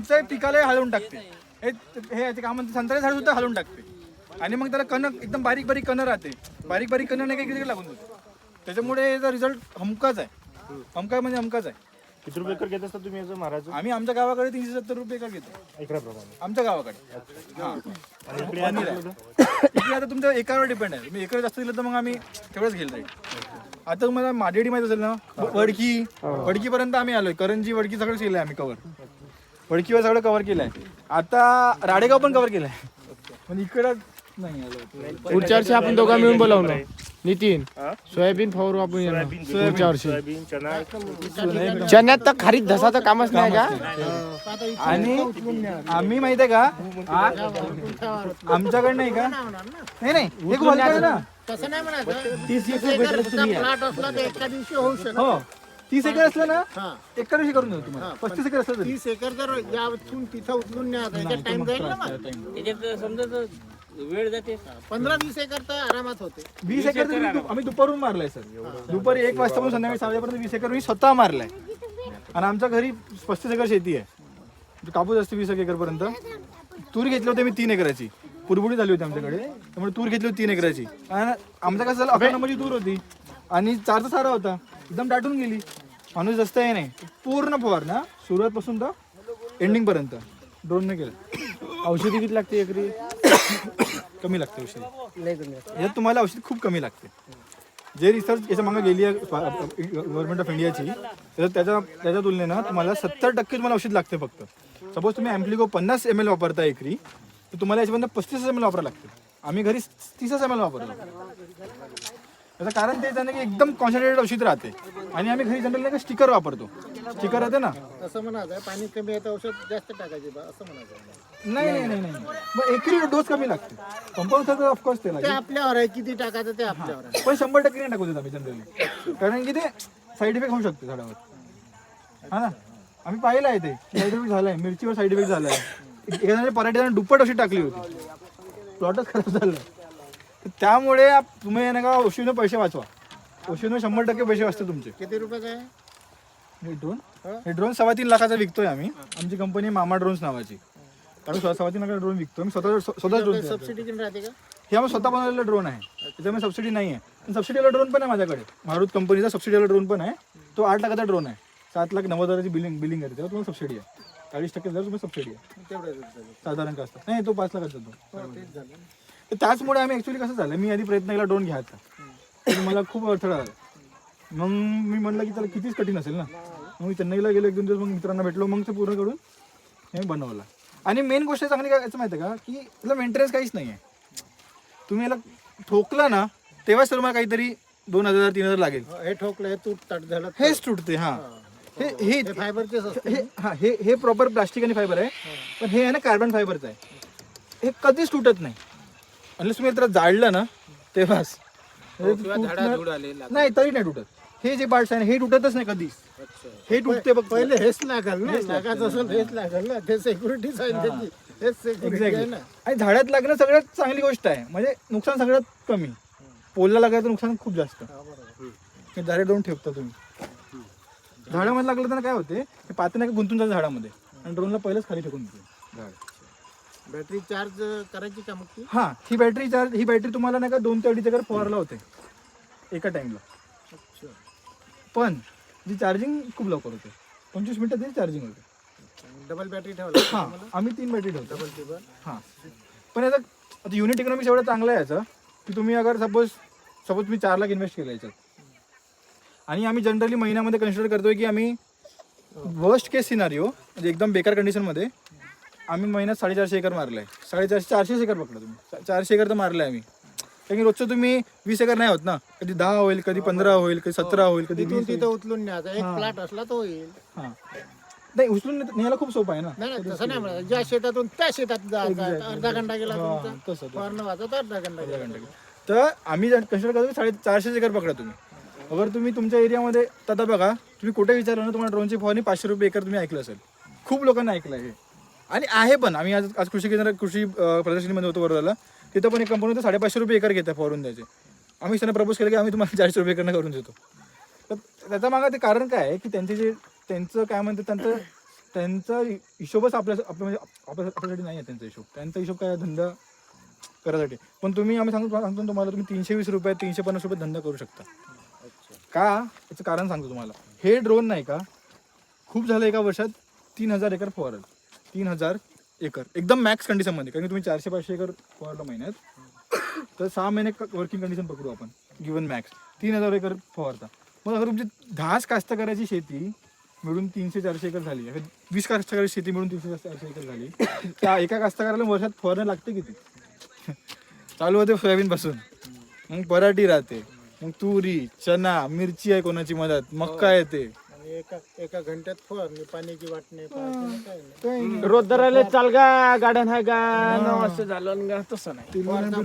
आमच्या पिकाला हलवून टाकते. हे हे काय म्हणते संत्र्याचे झाड सुद्धा हलवून टाकते. आणि मग त्याला कणक एकदम बारीक बारीक कणं राहते. बारीक बारीक कणं नाही काही लागून जाते. त्याच्यामुळे याचा रिझल्ट हमकाच आहे. हमका म्हणजे हमकाच आहे. किती रुपये एकर घेत असता तुम्ही याचं मारायचं? आम्ही आमच्या गावाकडे तीनशे सत्तर रुपये एकर घेतो. एकराप्रमाणे. आमच्या गावाकडे. हा. आणि इकडे या पनीर आहे. इकडे आता तुमच्या एकावर डिपेंड आहे. तुम्ही एकर जास्त दिलं तर मग आम्ही तेवढंच घेईल रेट आता तुम्हाला माडेडी माहिती असेल ना? वडकी. वडकीपर्यंत आम्ही आलोय. करंजी वडकी सगळं केलंय आम्ही कव्हर वडकीवर सगळं कव्हर केलंय. आता राडेगाव पण कव्हर केलंय. पण इकडं नाही आलो पुढच्या वर्षी आपण दोघा मिळून बोलावलं नितीन सोयाबीन फवारू आपण यांना. पुढच्या वर्षी. सोयाबीन चण्यात तर खारीक धसाचं कामच नाही का? आणि आम्ही माहितीये का? आ- आमच्याकडे नाही का? नाही नाही. ना. तसं नाही म्हणायचं. तीस एकरचा प्लॉट असला तर एका दिवशी होऊ शकतो. हो. तीस एकर असलं ना हा. एका दिवशी करून देऊ तुम्हाला. पस्तीस एकर असलं तरी. तीस एकर जर यातून तिथं उचलून टाइम जाईल ना मग. त्याच्यात समजा वेळ जाते. पंधरा वीस एकर तर आरामात होते. वीस एकर तरी दु- आम्ही दुपारून मारलाय सर. दुपारी एक वाजता संध्याकाळी सहा वाजेपर्यंत वीस एकर मी स्वतः मारलाय. आणि आमच्या घरी पस्तीस एकर शेती आहे. म्हणजे कापूस असते वीस एकर पर्यंत तूर घेतली होती मी तीन एकराची. पुरबुडी झाली होती आमच्याकडे. त्यामुळे तूर घेतली होती तीन एकराची. आणि आमचं कसं झालं अकरा नंबरची तूर होती. आणि चारचा सारा होता. एकदम दाटून गेली. माणूस जास्त हे नाही. पूर्ण फवार ना. सुरुवातपासून तर एंडिंग पर्यंत. ड्रोनने केलं. औषधी किती लागते एकरी? कमी लागते औषध. याच्यात तुम्हाला औषध खूप कमी लागते. जे रिसर्च याच्या मागे गेली आहे गव्हर्नमेंट ऑफ इंडियाची तर त्याच्या त्याच्या तुलनेनं तुम्हाला सत्तर टक्के तुम्हाला औषध लागते फक्त. सपोज तुम्ही ॲम्प्लिको पन्नास एम एल वापरता एकरी तर तुम्हाला याच्यापर्यंत पस्तीस एम एल वापरावं लागते. आम्ही घरी तीसच एम एल वापरतो. त्याचं कारण तेच आहे ना की एकदम कॉन्सन्ट्रेटेड औषध राहते. आणि आम्ही घरी जनरल नाही का स्टिकर वापरतो. स्टिकर राहते ना. असं म्हणायचं पाणी कमी आहे तर औषध जास्त टाकायचे बा असं म्हणायचं नाही नाही नाही नाही. मग एकरी डोस कमी लागते. कंपाऊंड तर ऑफकोर्स ते ते लागेल. आपल्यावर आहे किती टाकायचं ते आपल्यावर आहे. पण शंभर टक्के नाही टाकू देत आम्ही जनरली कारण की ते साईड इफेक्ट होऊ शकते झाडावर. हा ना? आम्ही पाहिलं आहे ते. साईड इफेक्ट झालाय. मिरचीवर साईड इफेक्ट झालाय. एखाद्या पराठीला दुप्पट अशी टाकली होती. प्लॉटच खराब झालं. तर त्यामुळे आप- तुम्ही आहे ना का औषधीने पैसे वाचवा. औषधीने शंभर टक्के पैसे वाचते तुमचे. किती रुपयाचं आहे हे ड्रोन हे? ड्रोन सव्वा तीन लाखाचा विकतोय आम्ही. आमची कंपनी मामा ड्रोन्स नावाची. कारण स्व- सव्वा तीन लाखाचा ड्रोन विकतो मी स्वतः स्वतः ड्रोन सबसिडी किती राहते का? हे आम्ही स्वतः बनवलेलं ड्रोन आहे. त्याच्यामुळे सबसिडी नाही आहे पण सबसिडीवाला ड्रोन पण आहे माझ्याकडे. मारुत कंपनीचा सबसिडीवाला ड्रोन पण आहे. तो आठ लाखाचा ड्रोन आहे. सात लाख नव्वद हजाराची बिलिंग बिलिंग आहे. त्याला तुम्हाला सबसिडी आहे. चाळीस टक्के जर तुम्ही सबसिडी आहे. तेवढं साधारण का असतं? नाही तो पाच लाखाचा तो. तर त्याचमुळे आम्ही ॲक्च्युली कसं झालं मी आधी प्रयत्न केला ड्रोन घ्यायचा तर मला खूप अडथळा आला. मग मी म्हणलं की त्याला कितीच कठीण असेल ना. मग मी चेन्नईला गेलो एक दोन दिवस मग मित्रांना भेटलो मग ते पूर्ण करून हे बनवलं. आणि मेन गोष्ट चांगली काय याचं माहिती आहे का की याला मेंटेनन्स काहीच नाही आहे तुम्ही याला ठोकलं ना तेव्हाच तुम्हाला काहीतरी दोन हजार तीन हजार लागेल. हे ठोकलं हे तूट तट झालं हेच तुटते हा. हे. हे हे हे हा हे हे प्रॉपर प्लास्टिक आणि फायबर आहे. पण हे आहे ना कार्बन फायबरचं आहे. हे कधीच तुटत नाही. आणि तुम्ही त्याला जाळलं ना तेव्हाच. हे तुटणार- नाही तरी नाही तुटत. हे जे पार्ट्स आहे ना, हे तुटतच नाही कधीच. हे तुटते बघ. पहिले हेच लागल ना. लागायचं असेल हेच लागल ना. ते सेक्युरिटीच आहे त्याची हेच सेक्युरिटी आहे ना. आणि झाडात लागणं सगळ्यात चांगली गोष्ट आहे. म्हणजे नुकसान सगळ्यात कमी. पोलला लागायचं नुकसान खूप जास्त. हे झाडे दोन ठेवता तुम्ही. झाडामध्ये लागलं तर काय होते? हे पाते नाही का गुंतून जातं झाडामध्ये. आणि ड्रोनला पहिलेच खाली फेकून देते. झाड. बॅटरी चार्ज करायची का मग ती? हा ही बॅटरी चार्ज ही बॅटरी तुम्हाला नाही का दोन ते अडीच एकर फवारला होते. एका टाइमला पण जी चार्जिंग खूप लवकर होते. पंचवीस मिनिटात त्याची चार्जिंग होते. डबल बॅटरी ठेवला हा आम्ही तीन बॅटरी ठेवतो. डबल टेबल हा. पण याचा आता युनिट इकॉनॉमिक्स एवढं चांगलं आहे याचं की तुम्ही अगर सपोज सपोज तुम्ही चार लाख इन्व्हेस्ट केलं याच्यात. आणि आम्ही जनरली महिन्यामध्ये कन्सिडर करतोय की आम्ही वर्स्ट केस सिनारिओ म्हणजे एकदम बेकार कंडिशनमध्ये आम्ही महिन्यात साडेचारशे एकर मारलं आहे साडेचारशे चारशे एकर पकडा तुम्ही. चारशे एकर तर मारलं आहे आम्ही. कारण की रोजचं तुम्ही वीस एकर नाही होत ना. कधी दहा होईल कधी पंधरा होईल कधी सतरा होईल कधी तिथून. तिथं उचलून न्यायचा एक प्लॉट असला तो होईल. हां. नाही उचलून ने- न्यायला खूप सोपं आहे ना. नाही नाही तसं नाही म्हणा ज्या शेतातून त्या शेतात जायचं अर्धा घंटा गेला तुमचा. तसं फवारणं वाजत अर्धा घंटा गेला तर आम्ही कन्सिडर करतो साडे चारशे एकर पकडा तुम्ही. अगर तुम्ही तुमच्या एरियामध्ये आता बघा तुम्ही कुठे विचारलं ना तुम्हाला ड्रोनची फवारणी पाचशे रुपये एकर तुम्ही ऐकलं असेल. खूप लोकांना ऐकलं आहे हे. आणि आहे पण. आम्ही आज आज कृषी केंद्र कृषी प्रदर्शनीमध्ये होतो बरोबर तिथं पण एक कंपनी होतं साडेपाचशे रुपये एकर घेतात फॉरून द्यायचे. आम्ही त्यांना प्रपोज केलं की आम्ही तुम्हाला चारशे रुपये एकरनं करून देतो. तर त्याच्या मागं ते कारण काय आहे की त्यांचे जे त्यांचं काय म्हणतात त्यांचं त्यांचा हिशोबच आपल्या आपल्या म्हणजे आपल्या आपल्यासाठी नाही आहे त्यांचा हिशोब. त्यांचा हिशोब काय धंदा करायसाठी. पण तुम्ही आम्ही सांगतो सांगतो तुम्हाला तुम्ही तीनशे वीस रुपये तीनशे पन्नास रुपये धंदा करू शकता. का? याचं कारण सांगतो तुम्हाला. हे ड्रोन नाही का? खूप झालं एका वर्षात तीन हजार एकर फवारल तीन हजार एकर. एकदम मॅक्स कंडिशनमध्ये कारण की तुम्ही चारशे पाचशे एकर फवारलं महिन्यात. तर सहा महिने वर्किंग कंडिशन पकडू आपण. गिवन मॅक्स तीन हजार एकर फवारता. मग अगर तुमची दहाच कास्तकाराची शेती मिळून तीनशे चारशे एकर झाली. अगर वीस कास्तकाराची शेती मिळून तीनशे चारशे एकर झाली. त्या एका कास्तकाराला वर्षात फवारणं लागते किती? चालू होते सोयाबीन पासून मग पराठी राहते. मग तुरी चना मिरची आहे कोणाची मदत? मक्का येते. एका एका घंट्यात फवारणी पाण्याची वाट नाही पाहायची नाही, काही नाही. काही नाही. रोज दराले चाल गा गाड्या नाही गा न असं झालं न गा तसं नाही फवारता-